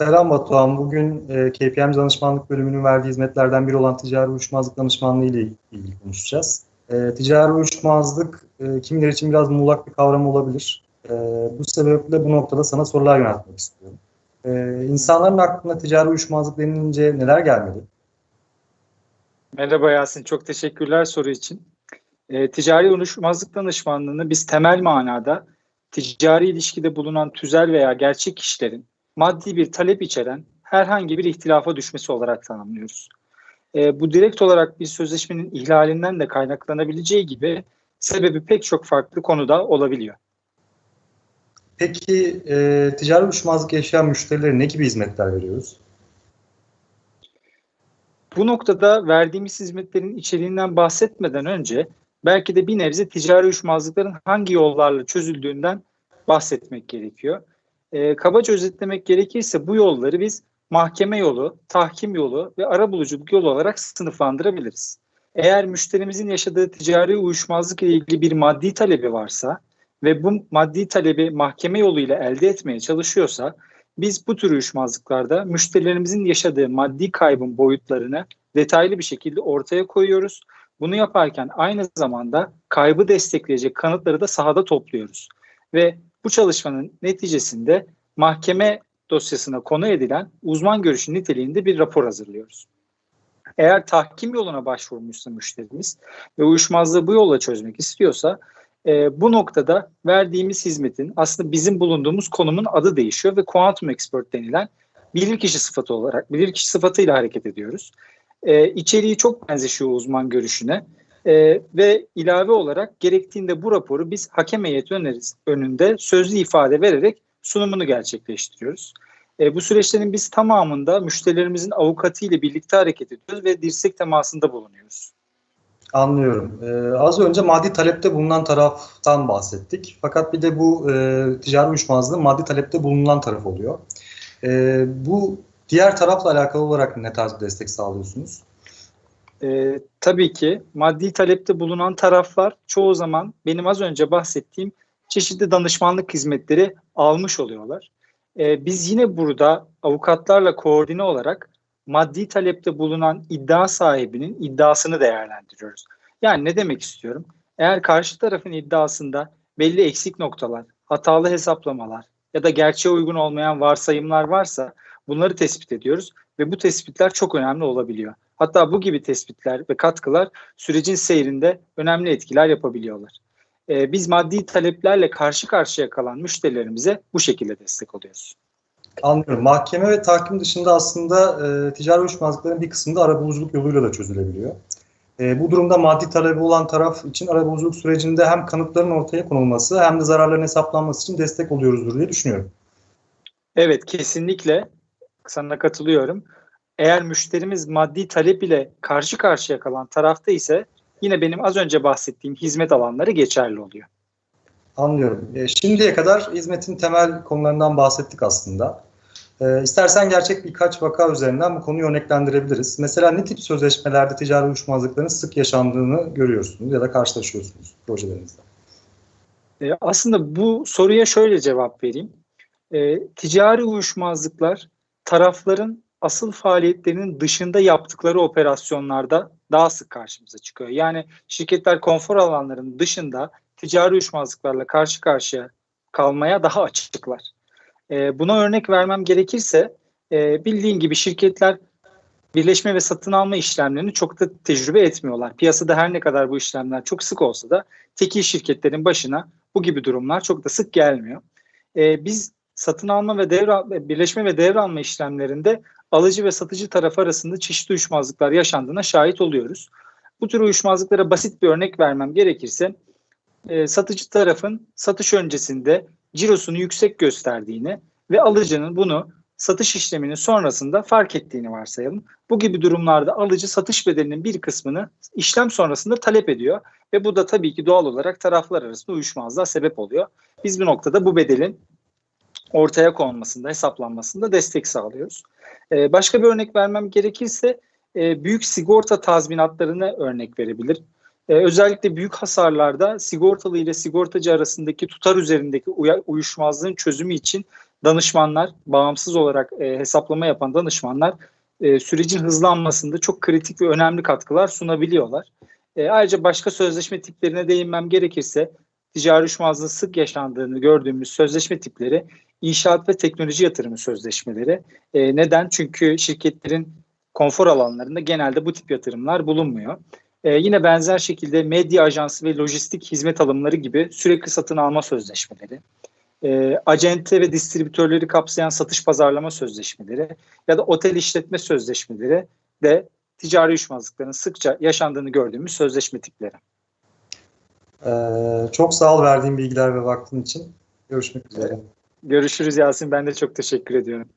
Selam Batuhan. Bugün e, KPM danışmanlık bölümünün verdiği hizmetlerden biri olan ticari uyuşmazlık danışmanlığı ile ilgili konuşacağız. E, ticari uyuşmazlık e, kimileri için biraz muğlak bir kavram olabilir. E, bu sebeple bu noktada sana sorular yöneltmek istiyorum. E, insanların aklına ticari uyuşmazlık denilince neler gelmeli? Merhaba Yasin, çok teşekkürler soru için. E, ticari uyuşmazlık danışmanlığını biz temel manada ticari ilişkide bulunan tüzel veya gerçek kişilerin maddi bir talep içeren herhangi bir ihtilafa düşmesi olarak tanımlıyoruz. E, bu direkt olarak bir sözleşmenin ihlalinden de kaynaklanabileceği gibi sebebi pek çok farklı konuda olabiliyor. Peki e, ticari uyuşmazlık yaşayan müşterilere ne gibi hizmetler veriyoruz? Bu noktada verdiğimiz hizmetlerin içeriğinden bahsetmeden önce belki de bir nebze ticari uyuşmazlıkların hangi yollarla çözüldüğünden bahsetmek gerekiyor. E, kabaca özetlemek gerekirse bu yolları biz mahkeme yolu, tahkim yolu ve arabuluculuk yolu olarak sınıflandırabiliriz. Eğer müşterimizin yaşadığı ticari uyuşmazlık ile ilgili bir maddi talebi varsa ve bu maddi talebi mahkeme yoluyla elde etmeye çalışıyorsa biz bu tür uyuşmazlıklarda müşterilerimizin yaşadığı maddi kaybın boyutlarını detaylı bir şekilde ortaya koyuyoruz. Bunu yaparken aynı zamanda kaybı destekleyecek kanıtları da sahada topluyoruz. Ve bu çalışmanın neticesinde mahkeme dosyasına konu edilen uzman görüşü niteliğinde bir rapor hazırlıyoruz. Eğer tahkim yoluna başvurmuşsa müşterimiz ve uyuşmazlığı bu yolla çözmek istiyorsa e, bu noktada verdiğimiz hizmetin aslında bizim bulunduğumuz konumun adı değişiyor ve quantum expert denilen bilirkişi sıfatı olarak bilirkişi sıfatıyla hareket ediyoruz. E, içeriği çok benzeşiyor uzman görüşüne e, ve ilave olarak gerektiğinde bu raporu biz hakem heyeti öneriz, önünde sözlü ifade vererek sunumunu gerçekleştiriyoruz. E, bu süreçlerin biz tamamında müşterilerimizin avukatı ile birlikte hareket ediyoruz ve dirsek temasında bulunuyoruz. Anlıyorum. Ee, az önce maddi talepte bulunan taraftan bahsettik. Fakat bir de bu e, ticari uyuşmazlığın maddi talepte bulunan taraf oluyor. E, bu diğer tarafla alakalı olarak ne tarz destek sağlıyorsunuz? E, tabii ki maddi talepte bulunan taraflar çoğu zaman benim az önce bahsettiğim çeşitli danışmanlık hizmetleri almış oluyorlar. E, biz yine burada avukatlarla koordine olarak maddi talepte bulunan iddia sahibinin iddiasını değerlendiriyoruz. Yani ne demek istiyorum? Eğer karşı tarafın iddiasında belli eksik noktalar, hatalı hesaplamalar ya da gerçeğe uygun olmayan varsayımlar varsa bunları tespit ediyoruz ve bu tespitler çok önemli olabiliyor. Hatta bu gibi tespitler ve katkılar sürecin seyrinde önemli etkiler yapabiliyorlar. Ee, biz maddi taleplerle karşı karşıya kalan müşterilerimize bu şekilde destek oluyoruz. Anlıyorum. Mahkeme ve tahkim dışında aslında e, ticari uyuşmazlıkların bir kısmı da arabuluculuk yoluyla da çözülebiliyor. E, bu durumda maddi talebi olan taraf için arabuluculuk sürecinde hem kanıtların ortaya konulması hem de zararların hesaplanması için destek oluyoruzdur diye düşünüyorum. Evet kesinlikle sana katılıyorum. Eğer müşterimiz maddi talep ile karşı karşıya kalan tarafta ise yine benim az önce bahsettiğim hizmet alanları geçerli oluyor. Anlıyorum. E, şimdiye kadar hizmetin temel konularından bahsettik aslında. E, istersen gerçek birkaç vaka üzerinden bu konuyu örneklendirebiliriz. Mesela ne tip sözleşmelerde ticari uyuşmazlıkların sık yaşandığını görüyorsunuz ya da karşılaşıyorsunuz projelerinizde? E, aslında bu soruya şöyle cevap vereyim. E, ticari uyuşmazlıklar tarafların asıl faaliyetlerinin dışında yaptıkları operasyonlarda daha sık karşımıza çıkıyor. Yani şirketler konfor alanlarının dışında ticari uyuşmazlıklarla karşı karşıya kalmaya daha açıklar. E, buna örnek vermem gerekirse e, bildiğin gibi şirketler birleşme ve satın alma işlemlerini çok da tecrübe etmiyorlar. Piyasada her ne kadar bu işlemler çok sık olsa da tekil şirketlerin başına bu gibi durumlar çok da sık gelmiyor. E, biz satın alma ve devre birleşme ve devralma işlemlerinde alıcı ve satıcı taraf arasında çeşitli uyuşmazlıklar yaşandığına şahit oluyoruz. Bu tür uyuşmazlıklara basit bir örnek vermem gerekirse e, satıcı tarafın satış öncesinde cirosunu yüksek gösterdiğini ve alıcının bunu satış işleminin sonrasında fark ettiğini varsayalım. Bu gibi durumlarda alıcı satış bedelinin bir kısmını işlem sonrasında talep ediyor ve bu da tabii ki doğal olarak taraflar arasında uyuşmazlığa sebep oluyor. Biz bu noktada bu bedelin ortaya konmasında, hesaplanmasında destek sağlıyoruz. Ee, başka bir örnek vermem gerekirse e, büyük sigorta tazminatlarına örnek verebilir. Ee, özellikle büyük hasarlarda sigortalı ile sigortacı arasındaki tutar üzerindeki uyuşmazlığın çözümü için danışmanlar, bağımsız olarak e, hesaplama yapan danışmanlar e, sürecin hızlanmasında çok kritik ve önemli katkılar sunabiliyorlar. E, ayrıca başka sözleşme tiplerine değinmem gerekirse ticari uyuşmazlığın sık yaşandığını gördüğümüz sözleşme tipleri inşaat ve teknoloji yatırımı sözleşmeleri. E, neden? Çünkü şirketlerin konfor alanlarında genelde bu tip yatırımlar bulunmuyor. E, yine benzer şekilde medya ajansı ve lojistik hizmet alımları gibi sürekli satın alma sözleşmeleri, e, acente ve distribütörleri kapsayan satış pazarlama sözleşmeleri ya da otel işletme sözleşmeleri de ticari uyuşmazlıkların sıkça yaşandığını gördüğümüz sözleşme tipleri. Ee, çok sağ ol verdiğin bilgiler ve vaktin için. Görüşmek üzere. Görüşürüz Yasin. Ben de çok teşekkür ediyorum.